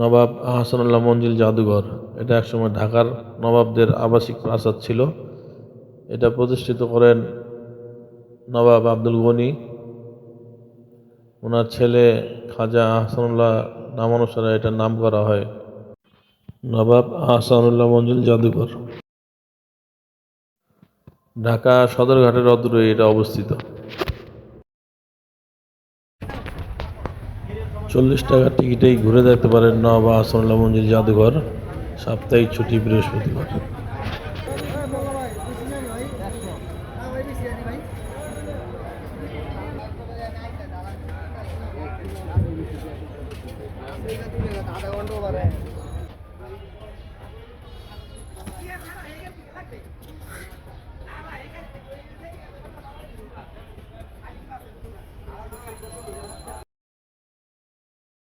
নবাব আহসানুল্লাহ মঞ্জিল জাদুঘর। এটা একসময় ঢাকার নবাবদের আবাসিক প্রাসাদ ছিল। এটা প্রতিষ্ঠিত করেন নবাব আব্দুল গনি। ওনার ছেলে খাজা আহসানুল্লাহ নামানুসারে এটার নাম করা হয় নবাব আহসানুল্লাহ মঞ্জিল জাদুঘর। ঢাকা সদরঘাটের অদূরে এটা অবস্থিত। চল্লিশ টাকার টিকিটেই ঘুরে দেখতে পারেন নবা সরলা মঞ্জিল জাদুঘর সাপ্তাহিক ছুটি বৃহস্পতিবার।